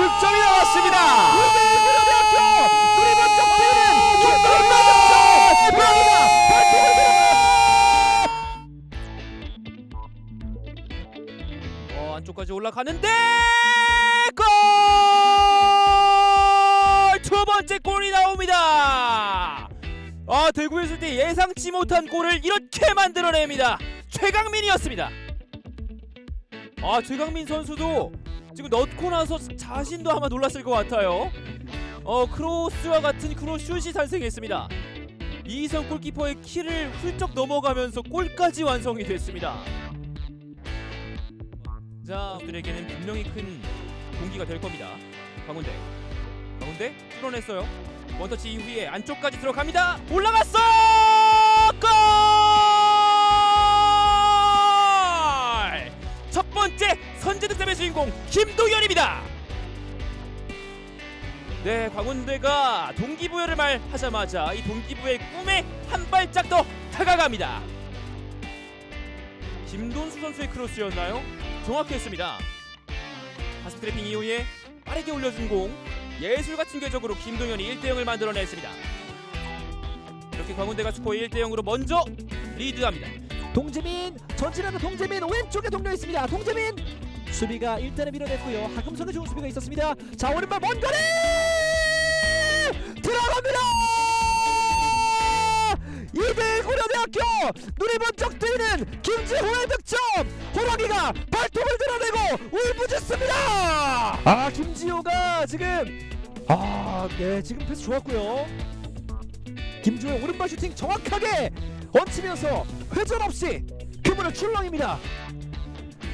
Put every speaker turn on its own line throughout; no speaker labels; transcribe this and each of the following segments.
득점이 나왔습니다.
뛰는 득점 어,
안쪽까지 올라가는데 골! 두 번째 골이 나옵니다. 아 대구에 있을 때 예상치 못한 골을 이렇게 만들어냅니다. 최강민이었습니다. 아 최강민 선수도 지금 넣고 나서 자신도 아마 놀랐을 것 같아요. 어 크로스와 같은 크로슛이 탄생했습니다. 이성 골키퍼의 키를 훌쩍 넘어가면서 골까지 완성이 됐습니다. 자, 들에게는 분명히 큰 공기가 될 겁니다. 강훈대, 강훈대 뚫어냈어요. 원터치 이후에 안쪽까지 들어갑니다. 올라갔어! 골! 첫 번째 선제 득점의 주인공 김동현입니다. 네, 광운대가 동기부여를 말하자마자 이 동기부여의 꿈에 한 발짝 더 다가갑니다. 김돈수 선수의 크로스였나요? 정확했습니다. 가스 트래핑 이후에 빠르게 올려준 공 예술 같은 궤적으로 김동현이 1대 0을 만들어냈습니다. 이렇게 광운대가 스코어 1대 0으로 먼저 리드합니다.
동재민 전진하는 동재민 왼쪽에 동료 있습니다 동재민 수비가 일단은 밀어냈고요. 하금선의 좋은 수비가 있었습니다. 자 오른발 먼 거리! 들어갑니다! 2대1 고려대학교! 눈이 번쩍 뜨이는 김지호의 득점! 호랑이가 발톱을 드러내고 울부짖습니다! 아 김지호가 지금 아네 지금 패스 좋았고요. 김지호의 오른발 슈팅 정확하게 얹히면서 회전 없이 그분은 출렁입니다.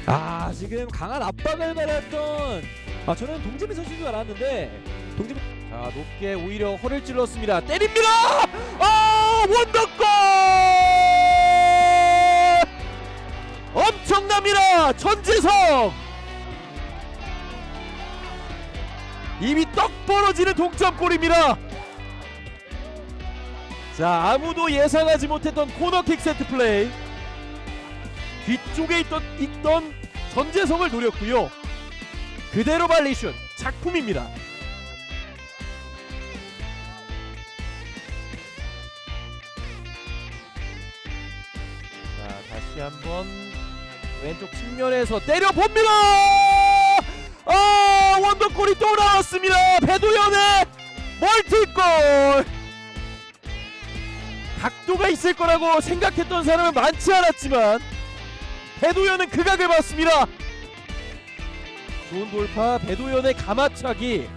아 지금 강한 압박을 받았던 아 저는 동재민 선수인 줄 알았는데 동재민 자 높게 오히려 허를 찔렀습니다. 때립니다. 아 원더골 엄청납니다. 전지성 입이 떡 벌어지는 동점골입니다. 자 아무도 예상하지 못했던 코너킥 세트 플레이 뒤쪽에 있던 있던 전재성을 노렸고요. 그대로 발리슛 작품입니다. 자 다시 한번 왼쪽 측면에서 때려 봅니다! 아 원더골이 또 나왔습니다! 배도현의 멀티골! 각도가 있을 거라고 생각했던 사람은 많지 않았지만 배도현은 그 각을 봤습니다. 좋은 돌파 배도현의 가마차기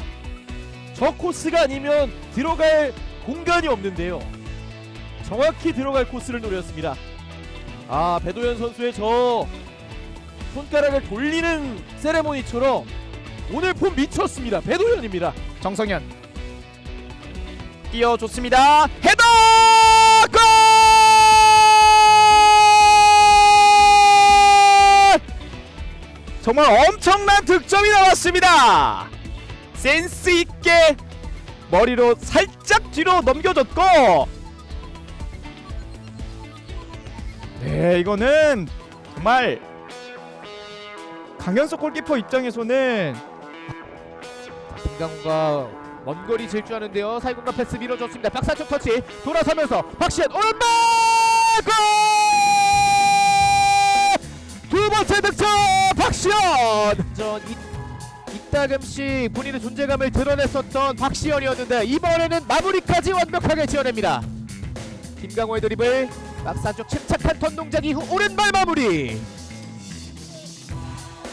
저 코스가 아니면 들어갈 공간이 없는데요. 정확히 들어갈 코스를 노렸습니다. 아 배도현 선수의 저 손가락을 돌리는 세레모니처럼 오늘 폼 미쳤습니다. 배도현입니다.
정성현 뛰어줬습니다. 헤더 정말 엄청난 득점이 나왔습니다. 센스 있게 머리로 살짝 뒤로 넘겨줬고, 네 이거는 정말 강현석 골키퍼 입장에서는
김강과 먼 거리 질주하는데요. 사이공간 패스 밀어줬습니다. 박사쪽 터치 돌아서면서 박시현 오른발 골! 두 번째 득점 박시현. 전 이, 이따금씩 본인의 존재감을 드러냈었던 박시현이었는데 이번에는 마무리까지 완벽하게 지어냅니다. 김강호의 드리블 박사 쪽 침착한 턴 동작 이후 오른발 마무리.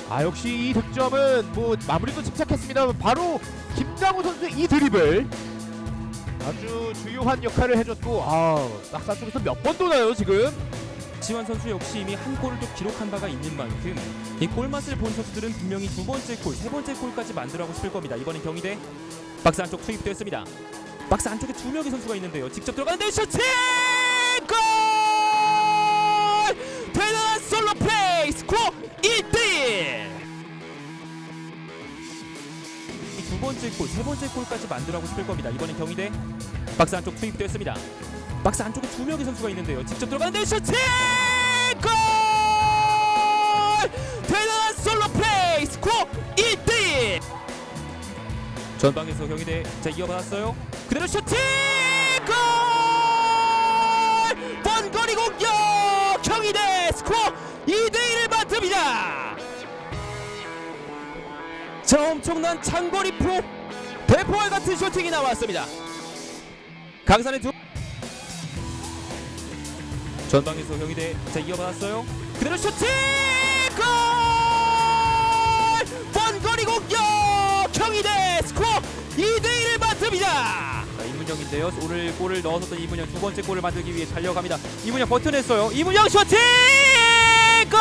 아 역시 이 득점은 뭐 마무리도 침착했습니다. 바로 김강호 선수의 이 드리블 아주 주요한 역할을 해줬고 아 낙사 쪽에서 몇 번 도나요 지금?
지원 선수 역시 이미 한 골을 또 기록한 바가 있는 만큼 이 골맛을 본 선수들은 분명히 두 번째 골, 세 번째 골까지 만들어가고 싶을 겁니다. 이번엔 경희대 박스 안쪽 투입됐습니다. 박스 안쪽에 두 명의 선수가 있는데요. 직접 들어가는데 셔츠 골! 대단한 솔로 플레이 스코어 1대1 두 번째 골, 세 번째 골까지 만들어가고 싶을 겁니다. 이번엔 경희대 박스 안쪽 투입됐습니다. 박스 안쪽에 두 명의 선수가 있는데요. 직접 들어가는데 셔츠 골! 대단한 솔로 플레이 스코어 1대1 전방에서 경희대 자 이어받았어요. 그대로 슈팅 골! 번거리 공격 경희대 스코어 2대 1을 만듭니다. 자 엄청난 장거리 포 대포알 같은 슈팅이 나왔습니다. 강산의 두 전방에서 경희대 자 이어받았어요. 그대로 슈팅 골! 번거리 공격 경희대 스코어 2대 1을 만듭니다. 자, 이문영인데요. 오늘 골을 넣었던 이문영 두 번째 골을 만들기 위해 달려갑니다. 이문영 버텨냈어요. 이문영 슈팅 골!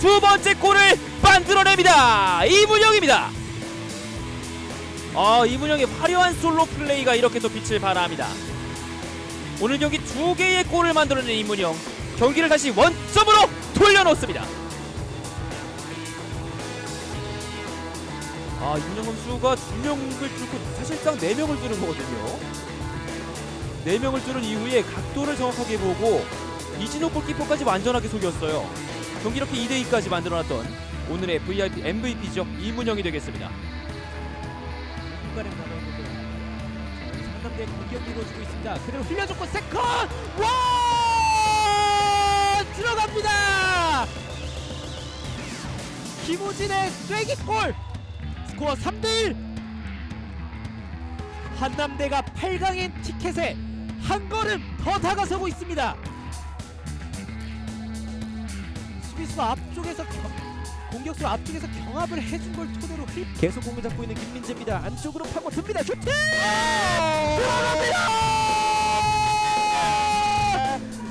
두 번째 골을 만들어냅니다. 이문영입니다. 아 이문영의 화려한 솔로 플레이가 이렇게 또 빛을 발합니다. 오늘 경기 두 개의 골을 만들어낸 이문영 경기를 다시 원점으로 돌려놓습니다. 아 이문영 선수가 두 명을 뚫고 사실상 네 명을 뚫은 거거든요. 네 명을 뚫은 이후에 각도를 정확하게 보고 이진호 골키퍼까지 완전하게 속였어요. 경기 이렇게 2대 2까지 만들어놨던 오늘의 VIP MVP죠 이문영이 되겠습니다.
상담대 공격이 이루어지고 있습니다. 그대로 흘려줬고 세컨 와 들어갑니다. 김우진의 쐐기골 스코어 3대1 한남대가 8강의 티켓에 한 걸음 더 다가서고 있습니다. 수비수 앞쪽에서 경- 공격수 앞쪽에서 경합을 해준 걸 토대로 휘 계속 공을 잡고 있는 김민재입니다. 안쪽으로 파고 듭니다. 슈팅! 들어갑니다!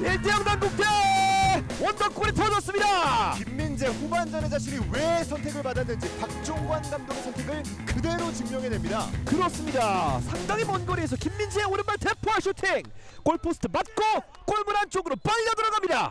1대0 단국대 원더골이 터졌습니다.
김민재 후반전에 자신이 왜 선택을 받았는지 박종관 감독의 선택을 그대로 증명해냅니다.
그렇습니다. 상당히 먼 거리에서 김민재의 오른발 대포와 슈팅. 골포스트 맞고 골문 안쪽으로 빨려 들어갑니다.